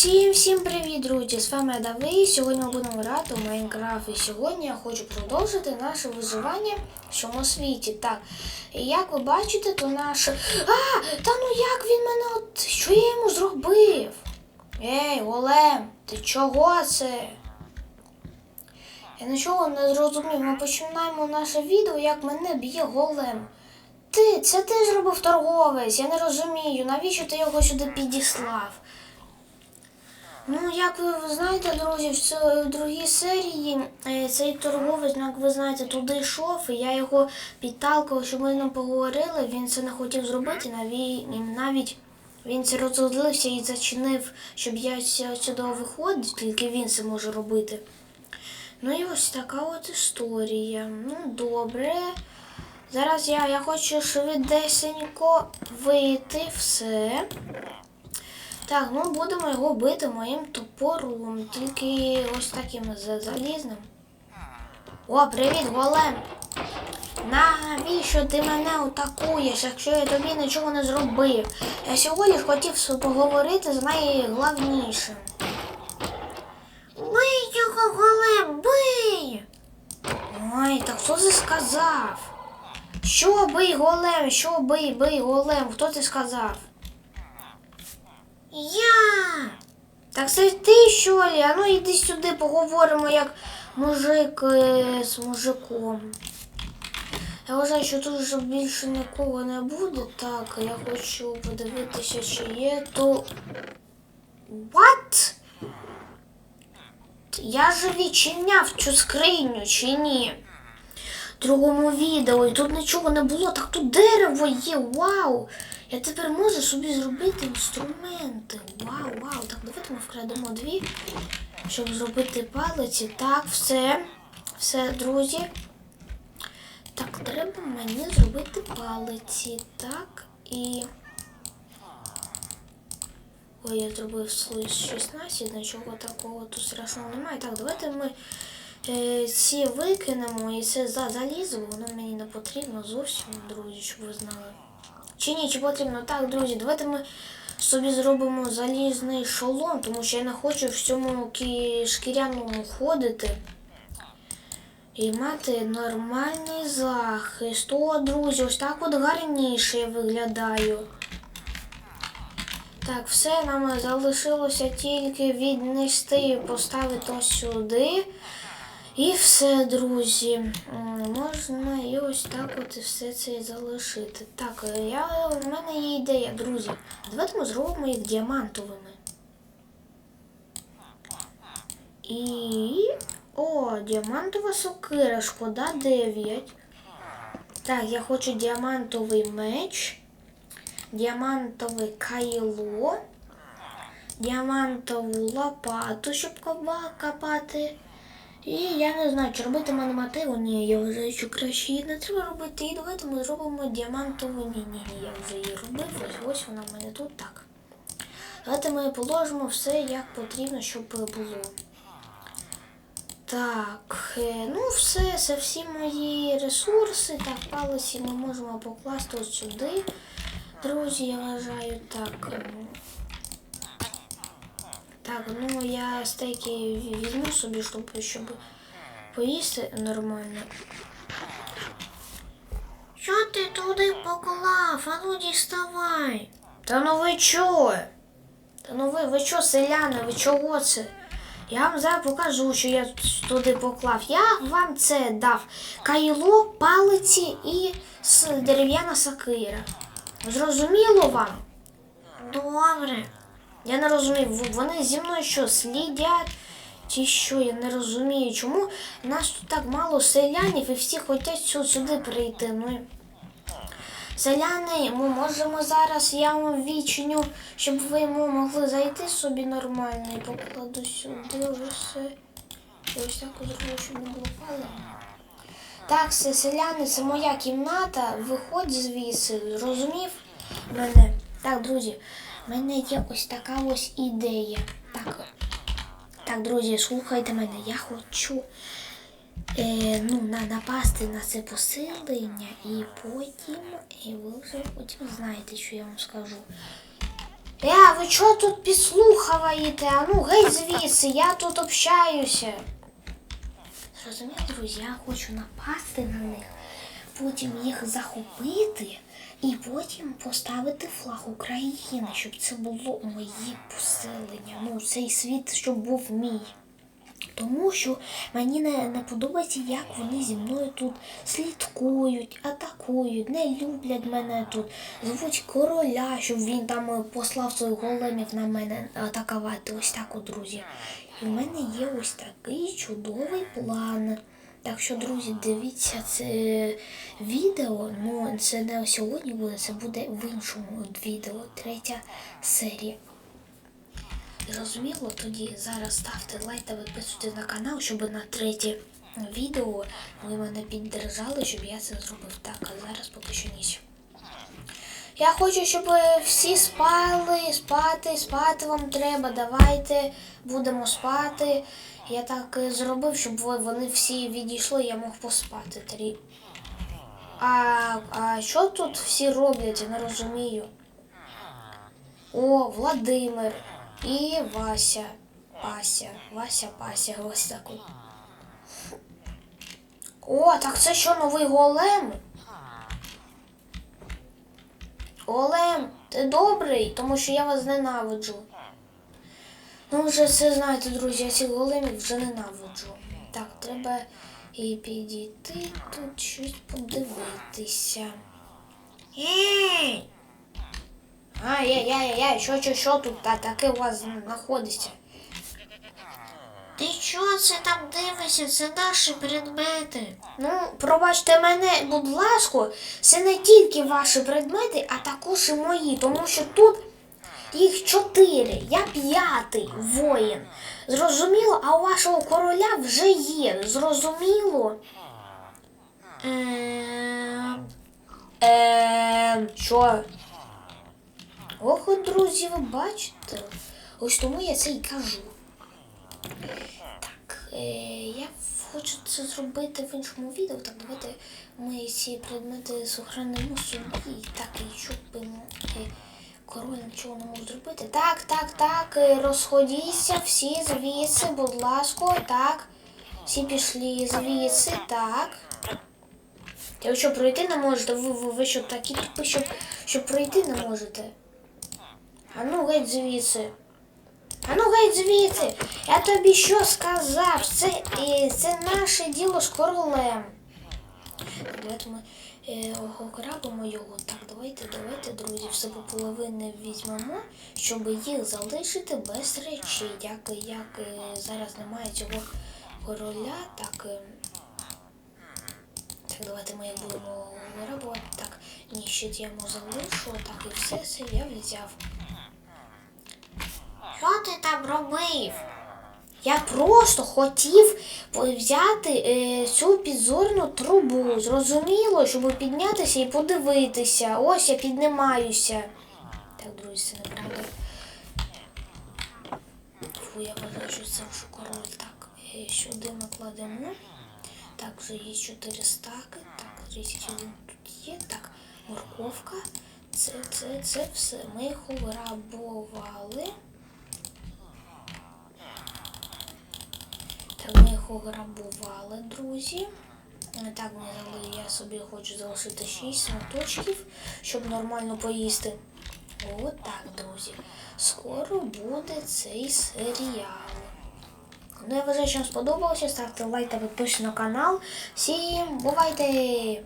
Всім всім привіт, друзі! З вами Дави. Сьогодні ми будемо грати у Майнкрафт. І сьогодні я хочу продовжити наше виживання в цьому світі. Так, і як ви бачите, то наше. А! Та ну як він мене от. Що я йому зробив? Ей, Олем, ти чого це? Я нічого не зрозумів. Ми починаємо наше відео, як мене б'є голем. Ти, це ти зробив торговець, я не розумію, навіщо ти його сюди підіслав? Ну, як ви знаєте, друзі, в, другій серії е, цей торговець, ну, як ви знаєте, туди йшов, і я його підталкував, щоб ми з ним поговорили. Він це не хотів зробити, навіть він це розозлився і зачинив, щоб я сюди виходив, тільки він це може робити. Ну і ось така от історія. Ну, добре. Зараз я, я хочу швидесенько вийти все. Так, ну будемо його бити моїм топором, тільки ось таким залізним. О, привіт, голем! Навіщо ти мене атакуєш, якщо я тобі нічого не зробив? Я сьогодні хотів поговорити з найголовнішим. Бий його, голем, бий! Ой, так хто це сказав? Що бий голем? Що бий, бий голем? Хто це сказав? Я. Так це ти що ли? А ну іди сюди, поговоримо як мужик е, з мужиком. Я вважаю, що тут вже більше нікого не буде. Так, я хочу подивитися, чи є то. What? Я же відчиняв цю скриню, чи ні? В другому відео, і тут нічого не було, так тут дерево є, вау! Я тепер можу собі зробити інструменти. Вау, вау. Так, давайте ми вкрадемо дві, щоб зробити палиці. Так, все. Все, друзі. Так, треба мені зробити палиці. Так, і. Ой, я зробив слиз 16, нічого такого тут страшного немає. Так, давайте ми е, ці викинемо і це за залізо, воно мені не потрібно зовсім, друзі, щоб ви знали. Чи ні, чи потрібно? Так, друзі, давайте ми собі зробимо залізний шолом, тому що я не хочу в цьому кі- шкіряному ходити. І мати нормальний захист. О, друзі, ось так от гарніше я виглядаю. Так, все, нам залишилося тільки віднести і поставити ось сюди. І все, друзі. Можна і ось так от все це залишити. Так, е, я, в мене є ідея, друзі. Давайте ми зробимо їх діамантовими. І. О, діамантова сокира, шкода 9. Так, я хочу діамантовий меч, діамантове кайло, діамантову лопату, щоб копати. І я не знаю, чи робити математику. Ні, я вважаю, що краще її не треба робити. І давайте ми зробимо діамантову. Ні, ні, ні, я вже її робив. Ось ось вона в мене тут так. Давайте ми положимо все як потрібно, щоб було. Так, е, ну все, це всі мої ресурси. Так, палиці ми можемо покласти ось сюди. Друзі, я вважаю так. Так, ну я стейки візьму собі, щоб, щоб поїсти нормально. Що ти туди поклав? А ну діставай. Та ну ви чого? Та ну ви, ви чо, селяни, ви чого це? Я вам зараз покажу, що я туди поклав. Я вам це дав. Кайло, палиці і дерев'яна сакира. Зрозуміло вам? Добре. Я не розумію, вони зі мною що, слідять? Чи що, я не розумію, чому нас тут так мало селянів і всі хочуть сюди прийти. Ну, селяни, ми можемо зараз, я вам відчиню, щоб ви мо- могли зайти собі нормально і покладу сюди вже все. І ось так зроблю, щоб не було палення. Так, це селяни, це моя кімната. Виходь звідси, зрозумів мене? Так, друзі, в мене є ось така ось ідея. Так, так, друзі, слухайте мене, я хочу е, ну, на, напасти на це посилення і потім, і ви вже потім знаєте, що я вам скажу. Е, ви чого тут підслухаваєте? А ну геть звідси, я тут общаюся. Зрозуміло, друзі, я хочу напасти на них, потім їх захопити і потім поставити флаг України, щоб це було моє поселення. Ну, цей світ, щоб був мій. Тому що мені не, не подобається, як вони зі мною тут слідкують, атакують, не люблять мене тут. Звуть короля, щоб він там е, послав своїх големів на мене атакувати. Ось так, от, друзі. І в мене є ось такий чудовий план. Так що, друзі, дивіться це відео. Ну, це не сьогодні буде, це буде в іншому відео, третя серія. Зрозуміло, тоді зараз ставте лайк та підписуйтесь на канал, щоб на третє відео ви мене піддержали, щоб я це зробив так. А зараз поки що ніч. Я хочу, щоб всі спали, спати, спати вам треба. Давайте будемо спати. Я так зробив, щоб вони всі відійшли, я мог поспати. Трі. А, а що тут всі роблять, я не розумію. О, Владимир і Вася. Пася. Вася, Пася, ось так. О, так це що новий голем? Голем, ти добрий, тому що я вас ненавиджу. Ну, вже все знаєте, друзі, я цих големів вже ненавиджу. Так, треба і підійти тут щось подивитися. Ей! Ай, яй, яй, яй, що, що, що тут та, таке у вас знаходиться? Ти що це там дивишся? Це наші предмети. Ну, пробачте мене, будь ласка, це не тільки ваші предмети, а також і мої, тому що тут їх чотири, я п'ятий воїн. Зрозуміло, а у вашого короля вже є. Зрозуміло? Ем, Ем, що? Ох, друзі, ви бачите. Ось тому я це й кажу. Так, е, я хочу це зробити в іншому відео. Так, давайте ми ці предмети сохранимо собі. Так, і щоб е, король нічого не може зробити. Так, так, так, е, розходіться всі звідси, будь ласка, так. Всі пішли звідси, так. Ви що, пройти не можете? Ви, ви, ви що такі тупі, що, що пройти не можете? А ну геть звідси. А ну геть звідси. Я тобі що сказав? Це, е, це наше діло з королем. Давайте ми е, ограбимо його. Так, давайте, давайте, друзі, все по половини візьмемо, щоб їх залишити без речей. Як, як е, зараз немає цього короля, так. Так, давайте ми будемо вирабувати. Так, ні, щит я йому залишу, так і все це я взяв. Що ти там робив? Я просто хотів взяти е, цю підзорну трубу. Зрозуміло, щоб піднятися і подивитися. Ось я піднімаюся. Так, друзі, це неправда. Фу, я вважаю, це вже король. Так, е, сюди ми кладемо. Так, вже є 4 стаки. Так, 31 тут є. Так, морковка. Це, це, це все. Ми їх ограбували. Ми їх ограбували, друзі. Так, я собі хочу залишити 6 сматочків, щоб нормально поїсти. От так, друзі. Скоро буде цей серіал. Ну, я вважаю, що вам сподобалося. Ставте лайк та підписуйтесь на канал. Всім бувайте!